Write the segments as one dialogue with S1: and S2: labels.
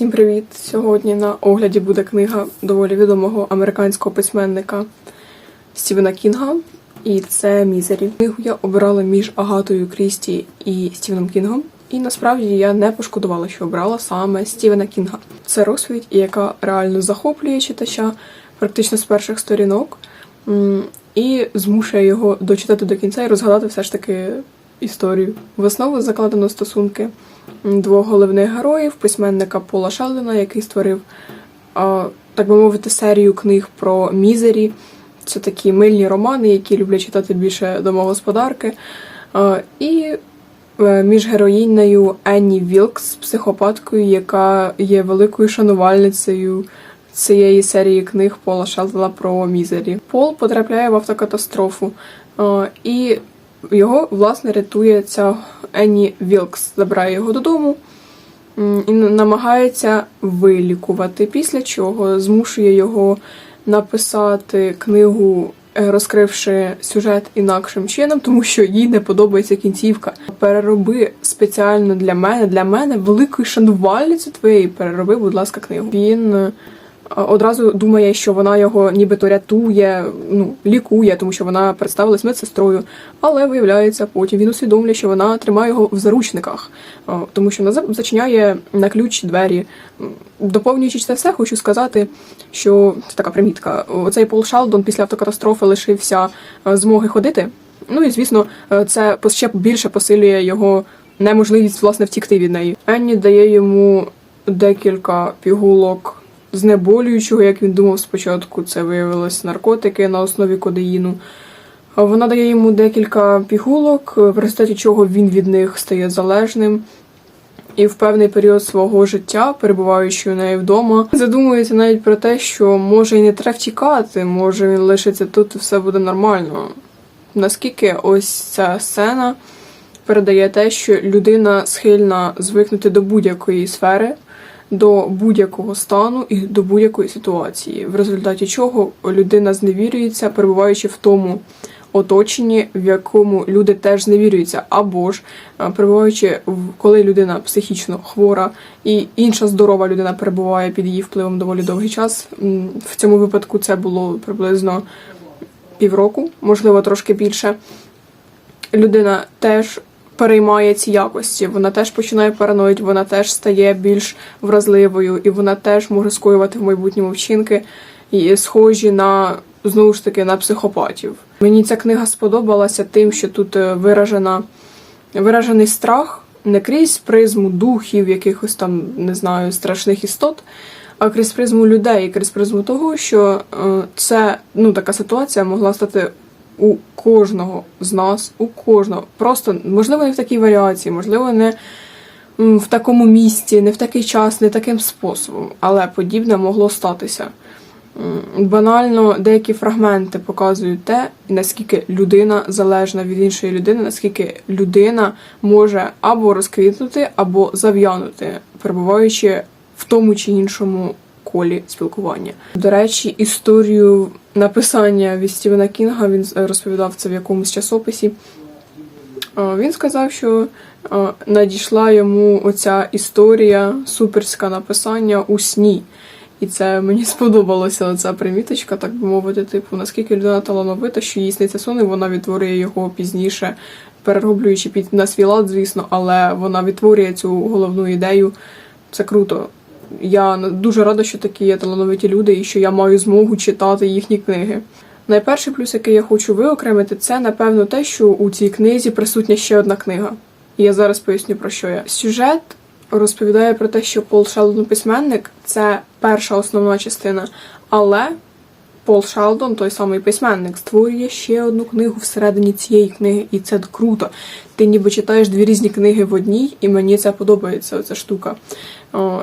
S1: Всім привіт! Сьогодні на огляді буде книга доволі відомого американського письменника Стівена Кінга, і це Мізері. Книгу я обирала між Агатою Крісті і Стівеном Кінгом. І насправді я не пошкодувала, що обрала саме Стівена Кінга. Це розповідь, яка реально захоплює читача практично з перших сторінок, і змушує його дочитати до кінця і розгадати все ж таки історію. В основу закладено стосунки двох головних героїв, письменника Пола Шелдона, який створив, так би мовити, серію книг про мізері. Це такі мильні романи, які люблять читати більше домогосподарки. І е, між героїнею Енні Вілкс, психопаткою, яка є великою шанувальницею цієї серії книг Пола Шелдона про мізері. Пол потрапляє в автокатастрофу, і його, власне, рятує ця Енні Вілкс, забирає його додому і намагається вилікувати, після чого змушує його написати книгу, е, розкривши сюжет інакшим чином, тому що їй не подобається кінцівка. Перероби спеціально для мене, для мене великої шанувальниці твоєї. Перероби, будь ласка, книгу. Він одразу думає, що вона його нібито рятує, ну лікує, тому що вона представилась медсестрою. Але виявляється, потім він усвідомлює, що вона тримає його в заручниках, тому що вона зачиняє на ключ двері. Доповнюючи це все, хочу сказати, що це така примітка. Оцей Пол Шалдон після автокатастрофи лишився змоги ходити. Ну і звісно, це ще більше посилює його неможливість власне втікти від неї. Енні дає йому декілька пігулок знеболюючого, як він думав спочатку, це виявилось наркотики на основі кодеїну. Вона дає йому декілька пігулок, в результаті чого він від них стає залежним. І в певний період свого життя, перебуваючи у неї вдома, задумується навіть про те, що може і не треба втікати, може він лишиться тут і все буде нормально. Наскільки ось ця сцена передає те, що людина схильна звикнути до будь-якої сфери, до будь-якого стану і до будь-якої ситуації, в результаті чого людина зневірюється, перебуваючи в тому оточенні, в якому люди теж зневірюються, або ж е, перебуваючи коли людина психічно хвора і інша здорова людина перебуває під її впливом доволі довгий час. В цьому випадку це було приблизно півроку, можливо, трошки більше. Людина теж переймає ці якості, вона теж починає параноїти, вона теж стає більш вразливою, і вона теж може скоювати в майбутньому вчинки, і схожі на знову ж таки на психопатів. Мені ця книга сподобалася тим, що тут е, виражена виражений страх не крізь призму духів, якихось там не знаю страшних істот. А крізь призму людей, крізь призму того, що е, це ну така ситуація могла стати у кожного з нас, у кожного. Просто можливо не в такій варіації, можливо, не в такому місці, не в такий час, не таким способом, але подібне могло статися. Банально деякі фрагменти показують те, наскільки людина залежна від іншої людини, наскільки людина може або розквітнути, або зав'янути, перебуваючи в тому чи іншому колі спілкування. До речі, історію написання від Стівена Кінга він е, розповідав це в якомусь часописі. Е, Він сказав, що е, надійшла йому оця історія суперська написання у сні. І це мені сподобалося ця приміточка, так би мовити, типу, наскільки людина талановита, що їй сниться сон, і вона відтворює його пізніше, перероблюючи під на свій лад, звісно, але вона відтворює цю головну ідею. Це круто. Я дуже рада, що такі є талановиті люди, і що я маю змогу читати їхні книги. Найперший плюс, який я хочу виокремити, це напевно те, що у цій книзі присутня ще одна книга. І я зараз поясню про що я. Сюжет розповідає про те, що Пол Шелдон письменник це перша основна частина, але Пол Шелдон, той самий письменник, створює ще одну книгу всередині цієї книги, і це круто. Ти ніби читаєш дві різні книги в одній, і мені це подобається, оця штука.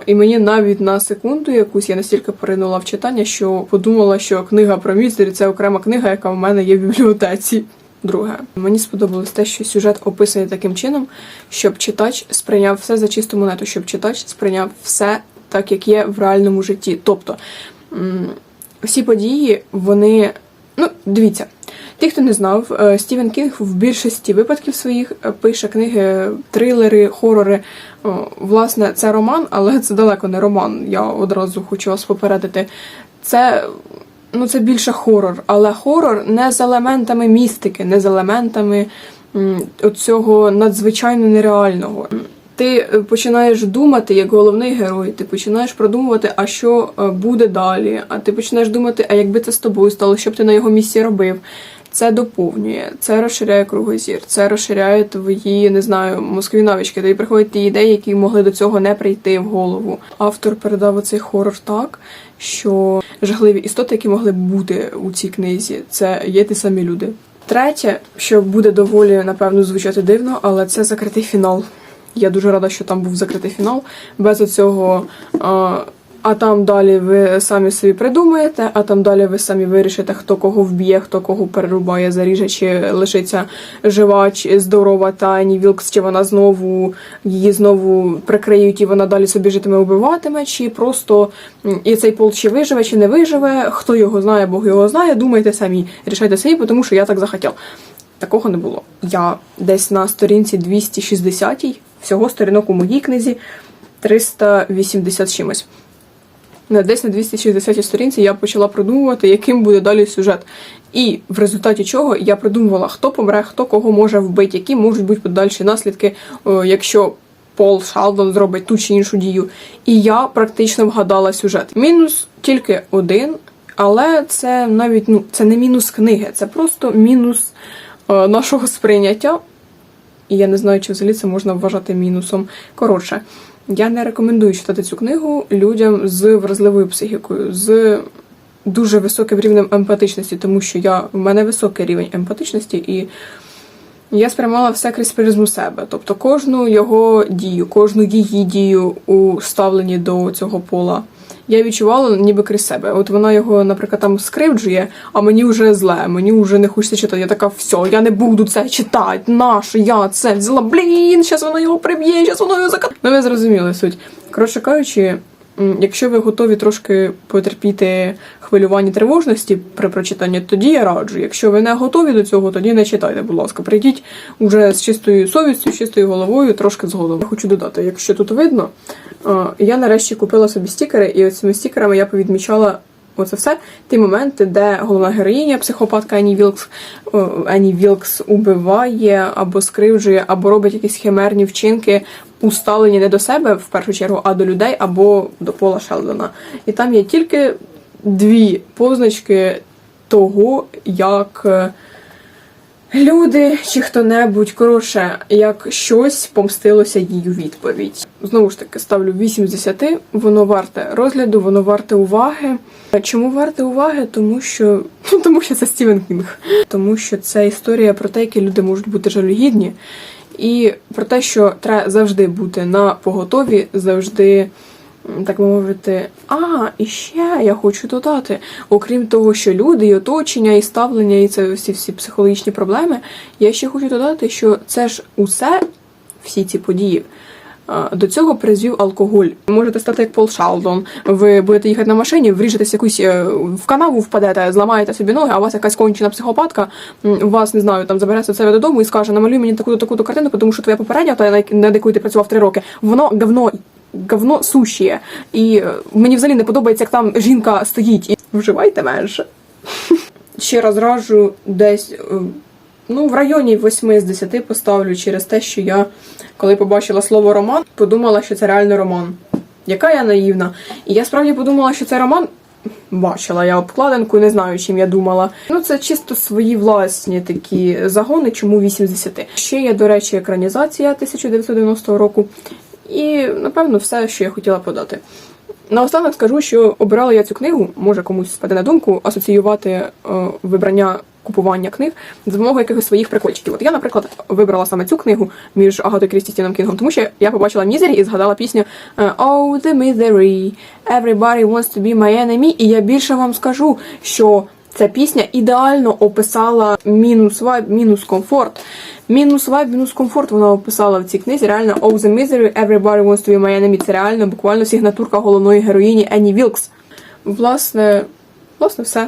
S1: І мені навіть на секунду якусь я настільки поринула в читання, що подумала, що книга про містері це окрема книга, яка в мене є в бібліотеці. Друге, мені сподобалось те, що сюжет описаний таким чином, щоб читач сприйняв все за чисту монету, щоб читач сприйняв все так, як є в реальному житті. Тобто всі події, вони. Ну, дивіться, Ті, хто не знав, е, Стівен Кінг в більшості випадків своїх е, пише книги, трилери, хорори. Власне, це роман, але це далеко не роман. Я одразу хочу вас попередити. Це. Ну, це більше хорор, але хорор не з елементами містики, не з елементами м, оцього надзвичайно нереального. Ти е, починаєш думати як головний герой, ти починаєш продумувати, а що е, буде далі. А ти починаєш думати, а якби це з тобою стало, що б ти на його місці робив. Це доповнює, це розширяє кругозір, це розширяє твої, не знаю, мозкові навички. Тобі приходять ті ідеї, які могли до цього не прийти в голову. Автор передав оцей хорор так, що жахливі істоти, які могли б бути у цій книзі, це є ті самі люди. Третє, що буде доволі напевно звучати дивно, але це закритий фінал. Я дуже рада, що там був закритий фінал. Без оцього. А, а там далі ви самі собі придумаєте, а там далі ви самі вирішите, хто кого вб'є, хто кого перерубає, заріже, чи лишиться жива, чи здорова Тані Вілкс, чи вона знову її знову прикриють і вона далі собі житиме убиватиме, чи просто і цей пол чи виживе, чи не виживе. Хто його знає, Бог його знає. Думайте самі, рішайте самі, тому що я так захотів. Такого не було. Я десь на сторінці 260 всього сторінок у моїй книзі 380 чимось. Десь на 260 сторінці я почала продумувати, яким буде далі сюжет. І в результаті чого я придумувала, хто помре, хто кого може вбити, які можуть бути подальші наслідки, якщо Пол Шалдон зробить ту чи іншу дію. І я практично вгадала сюжет. Мінус тільки один, але це навіть ну, це не мінус книги, це просто мінус е, нашого сприйняття. І я не знаю, чи взагалі це можна вважати мінусом. Коротше, я не рекомендую читати цю книгу людям з вразливою психікою, з дуже високим рівнем емпатичності, тому що я, в мене високий рівень емпатичності, і я сприймала все крізь призму себе. Тобто кожну його дію, кожну її дію у ставленні до цього пола. Я відчувала ніби крізь себе. От вона його, наприклад, там скривджує, а мені вже зле, мені вже не хочеться читати. Я така, все, я не буду це читати. Нащо я це взяла, блін, зараз воно його приб'є, зараз воно його закат. Ну ви зрозуміли суть. Коротше кажучи, якщо ви готові трошки потерпіти хвилювання тривожності при прочитанні, тоді я раджу. Якщо ви не готові до цього, тоді не читайте, будь ласка. Прийдіть уже з чистою совістю, з чистою головою, трошки згодом. Я хочу додати, якщо тут видно, я нарешті купила собі стікери, і цими стікерами я повідмічала. Оце все ті моменти, де головна героїня, психопатка Ені Вілкс, о, Ені Вілкс убиває або скривджує, або робить якісь химерні вчинки, усталені не до себе в першу чергу, а до людей або до Пола Шелдона. І там є тільки дві позначки того, як е, люди чи хто-небудь, коротше, як щось помстилося їй у відповідь. Знову ж таки, ставлю 8 з 10, воно варте розгляду, воно варте уваги. Чому варте уваги? Тому що ну, тому що це Стівен Кінг. Тому що це історія про те, які люди можуть бути жалюгідні, і про те, що треба завжди бути на поготові, завжди. Так мовити, а і ще я хочу додати. Окрім того, що люди, і оточення, і ставлення, і це всі всі психологічні проблеми. Я ще хочу додати, що це ж усе, всі ці події, до цього призвів алкоголь. Можете стати як Пол Шалдон. Ви будете їхати на машині, вріжетесь якусь е, в канаву, впадете, зламаєте собі ноги, а у вас якась кончена психопатка, вас не знаю, там забере себе додому і скаже: намалюй мені таку таку картину, тому що твоя попередня, та на над якою ти працював три роки, воно говно. Говно сушіє. І е, мені взагалі не подобається, як там жінка стоїть і вживайте менше. Ще раз раджу десь е, ну, в районі 8 з 10 поставлю через те, що я, коли побачила слово роман, подумала, що це реально роман. Яка я наївна. І я справді подумала, що це роман. Бачила я обкладинку, не знаю, чим я думала. Ну, це чисто свої власні такі загони, чому 8 з 10. Ще є, до речі, екранізація 1990 року. І, напевно, все, що я хотіла подати. Наостанок скажу, що обирала я цю книгу, може комусь спаде на думку, асоціювати е, вибрання купування книг за допомогою якихось своїх прикольчиків. От я, наприклад, вибрала саме цю книгу між Агатою Крісті Стіном Кінгом, тому що я побачила Мізері і згадала пісню е, Oh, the misery, everybody wants to be my enemy. І я більше вам скажу, що ця пісня ідеально описала мінус вайб, мінус комфорт. Мінус вайб, мінус комфорт вона описала в цій книзі. Реально, Oh, the misery, everybody wants to be my enemy. Це реально буквально сигнатурка головної героїні Енні Вілкс. Власне, власне, все.